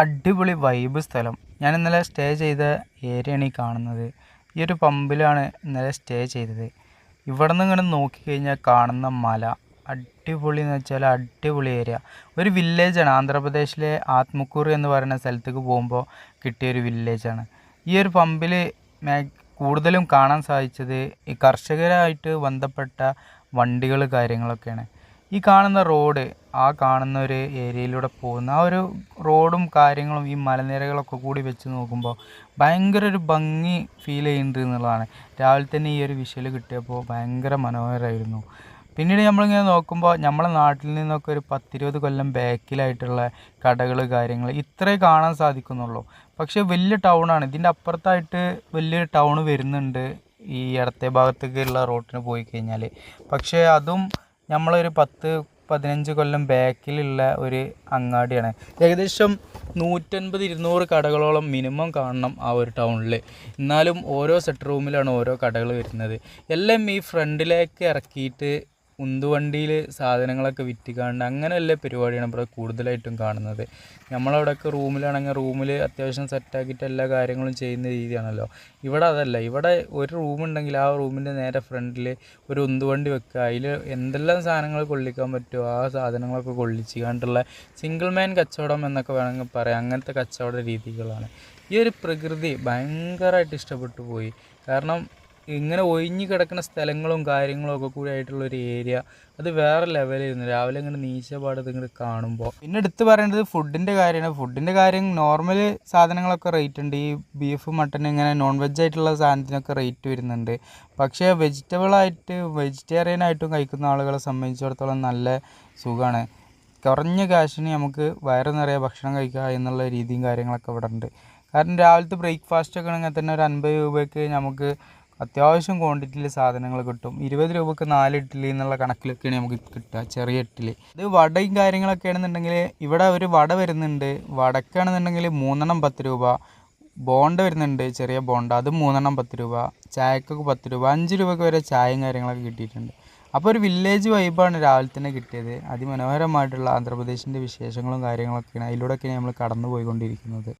അടിപൊളി വൈബ് സ്ഥലം. ഞാൻ ഇന്നലെ സ്റ്റേ ചെയ്ത ഏരിയയാണ് ഈ കാണുന്നത്. ഈ ഒരു പമ്പിലാണ് ഇന്നലെ സ്റ്റേ ചെയ്തത്. ഇവിടെ നിന്ന് ഇങ്ങനെ നോക്കിക്കഴിഞ്ഞാൽ കാണുന്ന മല. അടിപൊളി എന്ന് വെച്ചാൽ അടിപൊളി ഏരിയ ഒരു വില്ലേജാണ് ആന്ധ്രാപ്രദേശിലെ ആത്മക്കൂർ എന്ന് പറയുന്ന സ്ഥലത്തേക്ക് പോകുമ്പോൾ കിട്ടിയ ഒരു വില്ലേജാണ് ഈ ഒരു പമ്പിൽ കൂടുതലും കാണാൻ സാധിച്ചത് ഈ കർഷകരായിട്ട് ബന്ധപ്പെട്ട വണ്ടികൾ കാര്യങ്ങളൊക്കെയാണ്. ഈ കാണുന്ന റോഡ് ആ കാണുന്ന ഒരു ഏരിയയിലൂടെ പോകുന്ന ആ ഒരു റോഡും കാര്യങ്ങളും ഈ മലനിരകളൊക്കെ കൂടി വെച്ച് നോക്കുമ്പോൾ ഭയങ്കര ഒരു ഭംഗി ഫീൽ ചെയ്യുന്നുണ്ട് എന്നുള്ളതാണ്. രാവിലെ തന്നെ ഈ ഒരു വിഷയിൽ കിട്ടിയപ്പോൾ ഭയങ്കര മനോഹരമായിരുന്നു പിന്നീട് നമ്മളിങ്ങനെ നോക്കുമ്പോൾ നമ്മളെ നാട്ടിൽ നിന്നൊക്കെ ഒരു പത്തിരുപത് കൊല്ലം ബാക്കിലായിട്ടുള്ള കടകൾ കാര്യങ്ങൾ ഇത്രേ കാണാൻ സാധിക്കുന്നുള്ളൂ. പക്ഷേ വലിയ ടൗണാണ് ഇതിന്റെ അപ്പുറത്തായിട്ട് വലിയൊരു ടൗൺ വരുന്നുണ്ട് ഈ ഇടത്തെ ഭാഗത്തേക്കുള്ള റോട്ടിന് പോയി കഴിഞ്ഞാൽ പക്ഷേ അതും നമ്മളൊരു പത്ത് പതിനഞ്ച് കൊല്ലം ബാക്കിലുള്ള ഒരു അങ്ങാടിയാണ്. ഏകദേശം നൂറ്റൻപത് ഇരുന്നൂറ് കടകളോളം മിനിമം കാണണം ആ ഒരു ടൗണിൽ എന്നാലും ഓരോ സെറ്റ് റൂമിലാണ് ഓരോ കടകൾ വരുന്നത്. എല്ലാം ഈ ഫ്രണ്ടിലേക്ക് ഇറക്കിയിട്ട് ഉന്തുവണ്ടിയിൽ സാധനങ്ങളൊക്കെ വിറ്റിക്കാണ്ട് അങ്ങനെ വല്ല പരിപാടിയാണ് ഇവിടെ കൂടുതലായിട്ടും കാണുന്നത്? നമ്മളവിടെയൊക്കെ റൂമിലാണെങ്കിൽ റൂമിൽ അത്യാവശ്യം സെറ്റാക്കിയിട്ട് എല്ലാ കാര്യങ്ങളും ചെയ്യുന്ന രീതിയാണല്ലോ. ഇവിടെ അതല്ല. ഇവിടെ ഒരു റൂമുണ്ടെങ്കിൽ ആ റൂമിന്റെ നേരെ ഫ്രണ്ടിൽ ഒരു ഉന്തുവണ്ടി വെക്കുക. അതിൽ എന്തെല്ലാം സാധനങ്ങൾ കൊള്ളിക്കാൻ പറ്റുമോ ആ സാധനങ്ങളൊക്കെ കൊള്ളിച്ച് കണ്ടുള്ള സിംഗിൾ മാൻ കച്ചവടം എന്നൊക്കെ വേണമെങ്കിൽ പറയാം. അങ്ങനത്തെ കച്ചവട രീതികളാണ്. ഈ ഒരു പ്രകൃതി ഭയങ്കരമായിട്ട് ഇഷ്ടപ്പെട്ടു പോയി. കാരണം ഇങ്ങനെ ഒഴിഞ്ഞു കിടക്കുന്ന സ്ഥലങ്ങളും കാര്യങ്ങളും ഒക്കെ കൂടി ആയിട്ടുള്ള ഒരു ഏരിയ അത് വേറെ ലെവലായിരുന്നു രാവിലെ ഇങ്ങനെ നീച്ചപാടത് ഇങ്ങോട്ട് കാണുമ്പോൾ പിന്നെ എടുത്ത് പറയേണ്ടത് ഫുഡിന്റെ കാര്യമാണ്. ഫുഡിന്റെ കാര്യം നോർമൽ സാധനങ്ങളൊക്കെ റേറ്റ് ഉണ്ട്. ഈ ബീഫ് മട്ടൻ ഇങ്ങനെ നോൺ വെജ് ആയിട്ടുള്ള സാധനത്തിനൊക്കെ റേറ്റ് വരുന്നുണ്ട്. പക്ഷേ വെജിറ്റബിളായിട്ട് വെജിറ്റേറിയൻ ആയിട്ടും കഴിക്കുന്ന ആളുകളെ സംബന്ധിച്ചിടത്തോളം നല്ല സുഖമാണ് കുറഞ്ഞ കാശിന് നമുക്ക് വയറ് നിറയെ ഭക്ഷണം കഴിക്കുക എന്നുള്ള രീതിയും കാര്യങ്ങളൊക്കെ ഇവിടെ ഉണ്ട്. കാരണം രാവിലത്തെ ബ്രേക്ക്ഫാസ്റ്റ് ഒക്കെ ആണെങ്കിൽ തന്നെ ഒരു അൻപത് രൂപയ്ക്ക് നമുക്ക് അത്യാവശ്യം ക്വാണ്ടിറ്റിയിൽ സാധനങ്ങൾ കിട്ടും. ഇരുപത് രൂപക്ക് നാല് ഇഡ്ഡലി എന്നുള്ള കണക്കിലൊക്കെയാണ് നമുക്ക് കിട്ടുക ചെറിയ ഇഡ്ഡലി. ഇത് വടയും കാര്യങ്ങളൊക്കെ ആണെന്നുണ്ടെങ്കിൽ ഇവിടെ ഒരു വട വരുന്നുണ്ട്. വടക്കാണെന്നുണ്ടെങ്കിൽ മൂന്നെണ്ണം പത്ത് രൂപ. ബോണ്ട വരുന്നുണ്ട് ചെറിയ ബോണ്ട. അത് മൂന്നെണ്ണം പത്ത് രൂപ. ചായക്കൊക്കെ പത്ത് രൂപ. അഞ്ച് രൂപയ്ക്ക് വരെ ചായയും കാര്യങ്ങളൊക്കെ കിട്ടിയിട്ടുണ്ട്. അപ്പോൾ ഒരു വില്ലേജ് വൈബാണ് രാവിലെ തന്നെ കിട്ടിയത്. അതിമനോഹരമായിട്ടുള്ള ആന്ധ്രാപ്രദേശിന്റെ വിശേഷങ്ങളും കാര്യങ്ങളൊക്കെയാണ്. അതിലൂടെയൊക്കെയാണ് നമ്മൾ കടന്നു പോയിക്കൊണ്ടിരിക്കുന്നത്